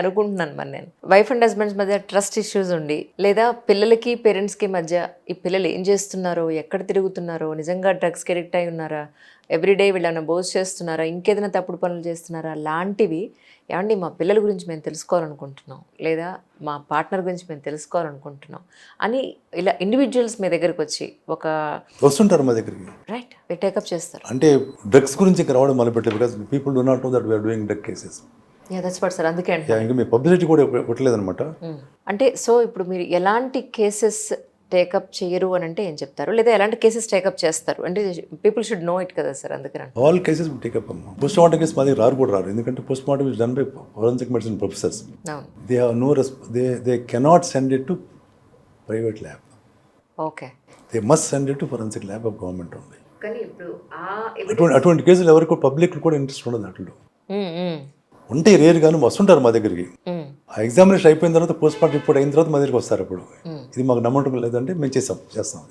అనుకుంటున్నాను మరి నేను. వైఫ్ అండ్ హస్బెండ్స్ మధ్య ట్రస్ట్ ఇష్యూస్ ఉండి లేదా పిల్లలకి పేరెంట్స్కి మధ్య ఈ పిల్లలు ఏం చేస్తున్నారో ఎక్కడ తిరుగుతున్నారో నిజంగా డ్రగ్స్కి అడిక్ట్ అయి ఉన్నారా ఎవ్రీడే వీళ్ళని బోజ్ చేస్తున్నారా ఇంకేదైనా తప్పుడు పనులు చేస్తున్నారా లాంటివి ఏమండి మా పిల్లల గురించి మేము తెలుసుకోవాలనుకుంటున్నాం లేదా మా పార్ట్నర్ గురించి మేము తెలుసుకోవాలనుకుంటున్నాం అని ఇలా ఇండివిజువల్స్ మీ దగ్గరికి వచ్చి ఒక వస్తుంటారు మా దగ్గరికి. రైట్ టేకప్ చేస్తారు. అంటే డ్రగ్స్ గురించి రావడం మొదలుపెట్టారు because people do not know that we are doing drug cases sir అందుకే. ఇంకా మీ పబ్లిసిటీ కూడా పెట్టలేదన్నమాట. మ్మ్. అంటే సో ఇప్పుడు మీరు ఎలాంటి కేసెస్ టేకప్ చేయరు అని అంటే ఏం చెప్తారు? లేదా ఎలాంటి కేసెస్ టేకప్ చేస్తారు? అంటే పీపుల్ షుడ్ నో ఇట్ కదా సార్ అందుకని ఆల్ కేసెస్ టేకప్ అమ్మా పోస్ట్ మార్టం కేసు మా దగ్గర రారు కూడా రారు. ఎందుకంటే post mortem is done by forensic medicine professors they have no res they they cannot send it to private lab okay they must send it to forensic lab of government ఉంది కానీ ఇప్పుడు ఆ అటువంటి అటువంటి కేసులు ఎవరికి పబ్లిక్ కూడా interest ఉండదు అట్లు. మ్మ్, ఉంటే రేర్ గాను వస్తుంటారు మా దగ్గరికి. ఆ ఎగ్జామినేషన్ అయిపోయిన తర్వాత పోస్ట్ మార్టం రిపోర్ట్ అయిన తర్వాత మా దగ్గరికి వస్తారు అప్పుడు. ఇది మాకు నమ్మటం లేదంటే మేము చేస్తాం చేస్తాం